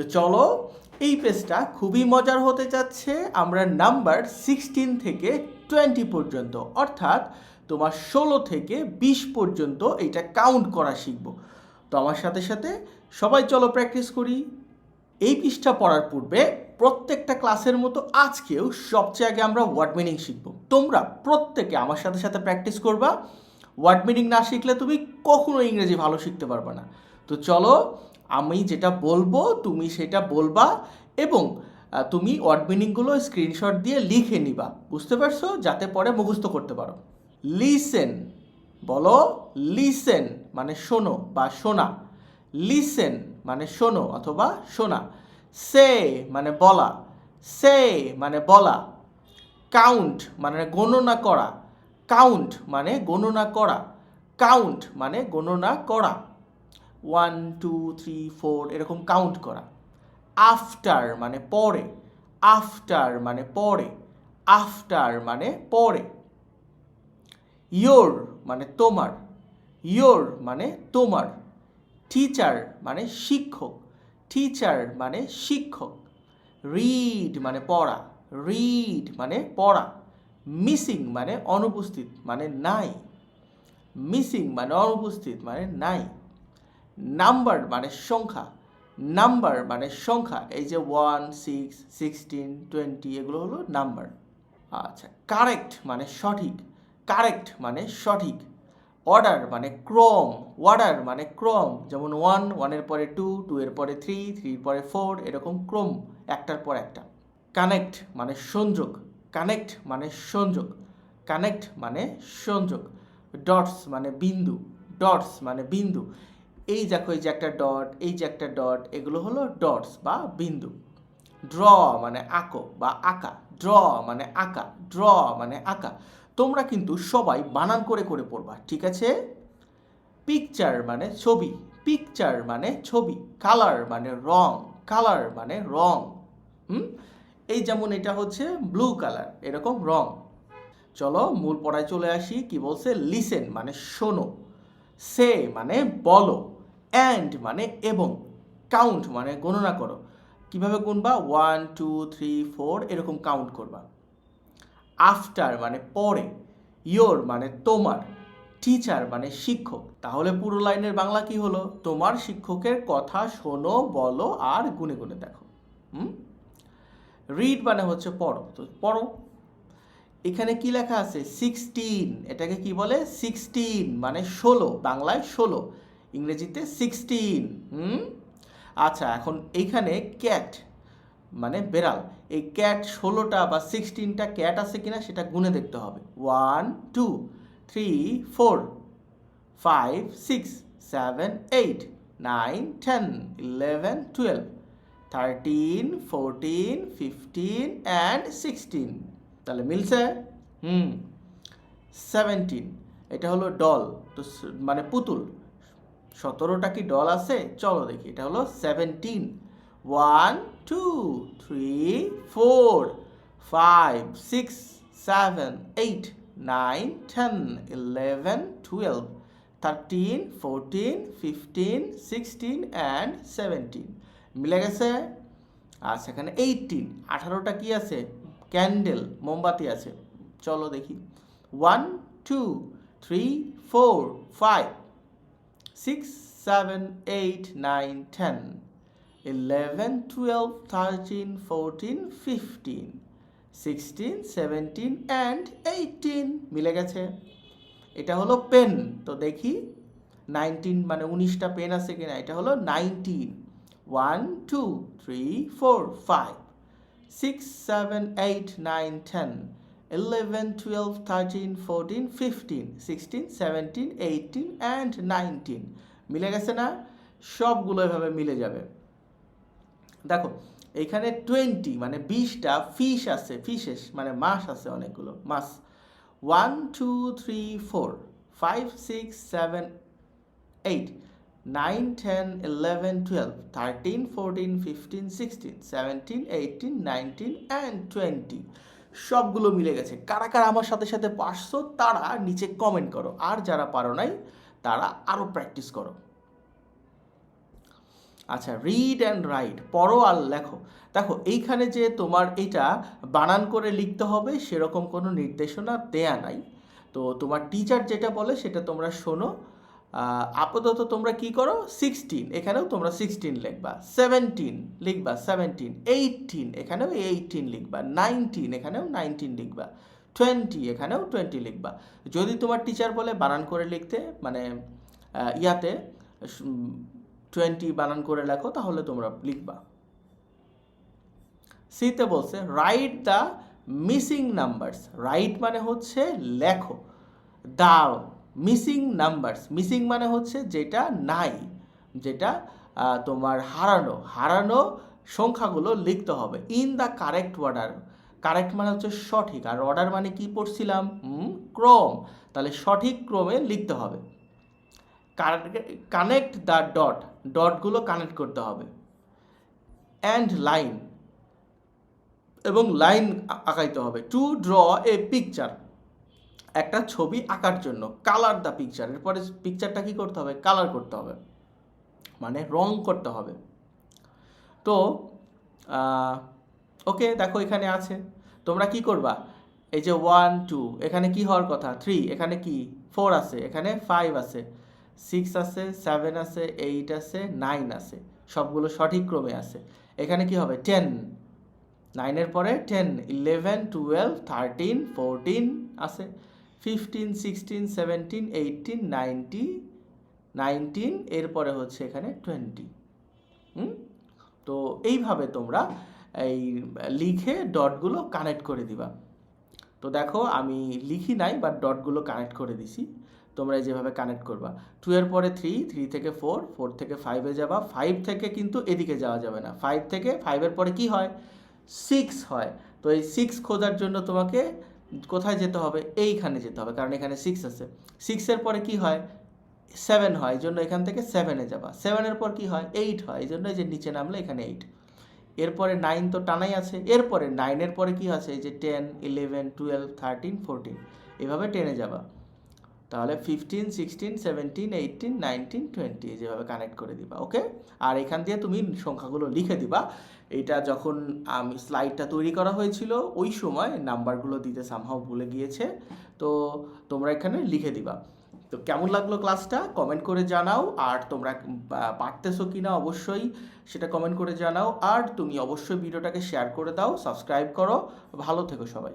তো চলো, এই পেজটা খুবই মজার হতে যাচ্ছে। আমরা নাম্বার সিক্সটিন থেকে টোয়েন্টি পর্যন্ত, অর্থাৎ তোমার ষোলো থেকে বিশ পর্যন্ত এটা কাউন্ট করা শিখব। তো আমার সাথে সাথে সবাই চলো প্র্যাকটিস করি। এই পৃষ্ঠা পড়ার পূর্বে প্রত্যেকটা ক্লাসের মতো আজকেও সবচেয়ে আগে আমরা ওয়ার্ড মিনিং শিখব। তোমরা প্রত্যেকে আমার সাথে সাথে প্র্যাকটিস করবা। ওয়ার্ড মিনিং না শিখলে তুমি কখনো ইংরেজি ভালো শিখতে পারবে না। তো চলো আমি যেটা বলব, তুমি সেটা বলবা এবং তুমি ওয়ার্ড মিনিংগুলো স্ক্রিনশট দিয়ে লিখে নিবা। বুঝতে পারছ? যাতে পরে মুখস্থ করতে পারো। লিসেন বলো লিসেন মানে শোনো বা শোনা। লিসেন মানে শোনো অথবা শোনা। সে মানে বলা। সে মানে বলা। কাউন্ট মানে গণনা করা। কাউন্ট মানে গণনা করা। কাউন্ট মানে গণনা করা। ওয়ান টু থ্রি ফোর এরকম কাউন্ট করা। আফটার মানে পরে। আফটার মানে পরে। আফটার মানে পরে। ইয়োর মানে তোমার। ইয়োর মানে তোমার। টিচার মানে শিক্ষক। টিচার মানে শিক্ষক। রিড মানে পড়া। রিড মানে পড়া। মিসিং মানে অনুপস্থিত মানে নাই। মিসিং মানে অনুপস্থিত মানে নাই। নাম্বার মানে সংখ্যা, নাম্বার মানে সংখ্যা, এই যে ওয়ান সিক্স সিক্সটিন টোয়েন্টি এগুলো হলো নাম্বার। আচ্ছা কারেক্ট মানে সঠিক কারেক্ট মানে সঠিক অর্ডার মানে ক্রম অর্ডার মানে ক্রম, যেমন ওয়ান ওয়ানের পরে টু টু এর পরে থ্রি থ্রির পরে ফোর এরকম ক্রম, একটার পর একটা। কানেক্ট মানে সংযোগ কানেক্ট মানে সংযোগ কানেক্ট মানে সংযোগ ডটস মানে বিন্দু ডটস মানে বিন্দু এই দেখো, এই যে একটা ডট এই যে একটা ডট এগুলো হলো ডটস বা বিন্দু। ড্র মানে আঁকো বা আঁকা। ড্র মানে আঁকা। ড্র মানে আঁকা। তোমরা কিন্তু সবাই বানান করে করে পড়বা, ঠিক আছে? পিকচার মানে ছবি। পিকচার মানে ছবি। কালার মানে রং। কালার মানে রং। হুম? এই যেমন এটা হচ্ছে ব্লু কালার এরকম রং। চলো, মূল পড়ায় চলে আসি। কি বলছে? লিসেন মানে শোনো। সে মানে বলো। অ্যান্ড মানে এবং কাউন্ট মানে গণনা করো। কীভাবে গুনবা? ওয়ান টু থ্রি ফোর এরকম কাউন্ট করবা। আফটার মানে পরে। ইয়োর মানে তোমার। টিচার মানে শিক্ষক। তাহলে পুরো লাইনের বাংলা কি হলো? তোমার শিক্ষকের কথা শোনো, বলো আর গুনে গুনে দেখো। হুম? রিড মানে হচ্ছে পড়ো। তো পড়ো। এখানে কি লেখা আছে? সিক্সটিন এটাকে কি বলে? সিক্সটিন মানে ষোলো। বাংলায় ষোলো। ইংরেজিতে সিক্সটিন হুম? আচ্ছা এখন এইখানে ক্যাট মানে বেড়াল, এই ক্যাট ষোলোটা বা সিক্সটিনটা ক্যাট আছে কিনা সেটা গুনে দেখতে হবে। One two three four five six seven eight nine ten eleven twelve thirteen fourteen fifteen and sixteen তাহলে মিলছে? হুম। সেভেন্টিন এটা হলো ডল তো মানে পুতুল। সতেরোটা কি ডল আছে? চলো দেখি, এটা হলো seventeen one two three four five six seven eight nine ten eleven twelve thirteen fourteen fifteen sixteen and seventeen মিলে গেছে? আর সেখানে এইটিন আঠারোটা কি আছে? ক্যান্ডেল মোমবাতি আছে। চলো দেখি। One two three four five six seven eight nine ten eleven twelve thirteen fourteen fifteen sixteen seventeen and eighteen মিলে গেছে। এটা হলো পেন তো দেখি নাইনটিন মানে উনিশটা পেন আছে কিনা? এটা হলো nineteen one two three four five six seven eight nine ten eleven twelve thirteen fourteen fifteen sixteen seventeen eighteen and nineteen মিলে গেছে না? সবগুলো এভাবে মিলে যাবে। দেখো, এখানে টোয়েন্টি মানে বিশটা ফিশ আছে ফিশেস মানে মাছ আছে অনেকগুলো, মাছ। One two three four five six seven eight nine ten eleven twelve thirteen fourteen fifteen sixteen seventeen eighteen nineteen and twenty সবগুলো মিলে গেছে। কারা কারা আমার সাথে সাথে পারছ, তারা নিচে কমেন্ট করো। আর যারা পারো নাই, তারা আরও প্র্যাকটিস করো। আচ্ছা রিড অ্যান্ড রাইট পড়ো আর লেখো। দেখো, এইখানে যে তোমার এটা বানান করে লিখতে হবে, সেরকম কোনো নির্দেশনা দেয়া নাই। তো তোমার টিচার যেটা বলে, সেটা তোমরা শোনো। আপাতত তোমরা কি করো? সিক্সটিন এখানেও তোমরা সিক্সটিন লিখবা। সেভেন্টিন লিখবা সেভেন্টিন এইটিন এখানেও এইটিন লিখবা। নাইনটিন এখানেও নাইনটিন লিখবা। টোয়েন্টি এখানেও টোয়েন্টি লিখবা। যদি তোমার টিচার বলে বানান করে লিখতে মানে ইয়াতে টোয়েন্টি বানান করে লেখো, তাহলে তোমরা লিখবা। সিতে বলছে write the missing numbers write মানে হচ্ছে লেখো। দা মিসিং নাম্বারস মিসিং মানে হচ্ছে যেটা নাই, যেটা তোমার হারানো হারানো সংখ্যাগুলো লিখতে হবে in the correct order correct মানে হচ্ছে সঠিক, আর অর্ডার মানে কি পড়ছিলাম? ক্রম। তাহলে সঠিক ক্রমে লিখতে হবে। কানেক্ট দ্য ডট ডটগুলো কানেক্ট করতে হবে। অ্যান্ড লাইন এবং লাইন আঁকাইতে হবে। টু ড্র এ পিকচার একটা ছবি আঁকার জন্য কালার দ্য পিকচার এরপরে পিকচারটা কি করতে হবে? কালার করতে হবে। মানে রং করতে হবে। তো ওকে দেখো এখানে আছে। তোমরা কি করবা? এই যে ওয়ান টু এখানে কি হওয়ার কথা? থ্রি এখানে কি? ফোর আছে, এখানে ফাইভ আছে। সিক্স আছে সেভেন আছে এইট আছে নাইন আছে। সবগুলো সঠিক ক্রমে আছে। এখানে কি হবে? টেন নাইনের পরে ten eleven twelve thirteen fourteen আছে। Fifteen sixteen seventeen eighteen ninety nineteen এরপরে হচ্ছে এখানে টোয়েন্টি তো এইভাবে তোমরা এই লিখে ডটগুলো কানেক্ট করে দিবা। তো দেখো, আমি লিখি নাই বাট ডটগুলো কানেক্ট করে দিছি। তোমরা যেভাবে কানেক্ট করবা। টু এর পরে থ্রি থ্রি থেকে ফোর ফোর থেকে ফাইভে যাবা। ফাইভ থেকে কিন্তু এদিকে যাওয়া যাবে না। ফাইভ থেকে ফাইভের পরে কি হয়? সিক্স হয়। তো এই সিক্স খোঁজার জন্য তোমাকে কোথায় যেতে হবে? এইখানে যেতে হবে। কারণ এখানে সিক্স আছে। সিক্সের পরে কি হয়? সেভেন হয়। এই জন্য এখান থেকে সেভেনে যাবা। সেভেনের পর কি হয়? এইট হয়। এই জন্য এই যে নিচে নামলে এখানে এইট এরপরে নাইন তো টানাই আছে। এরপরে নাইনের পরে কি আছে? এই যে ten eleven twelve thirteen fourteen এভাবে টেনে যাবা। তাহলে fifteen sixteen seventeen eighteen nineteen twenty যেভাবে কানেক্ট করে দিবা ওকে আর এখান দিয়ে তুমি সংখ্যাগুলো লিখে দিবা। এটা যখন আমি স্লাইডটা তৈরি করা হয়েছিল, ওই সময় নাম্বারগুলো দিতে সামহাও ভুলে গিয়েছে। তো তোমরা এখানে লিখে দিবা। তো কেমন লাগল ক্লাসটা কমেন্ট করে জানাও। আর তোমরা পারতেছো কি না অবশ্যই সেটা কমেন্ট করে জানাও। আর তুমি অবশ্যই ভিডিওটাকে শেয়ার করে দাও সাবস্ক্রাইব করো। ভালো থেকো সবাই।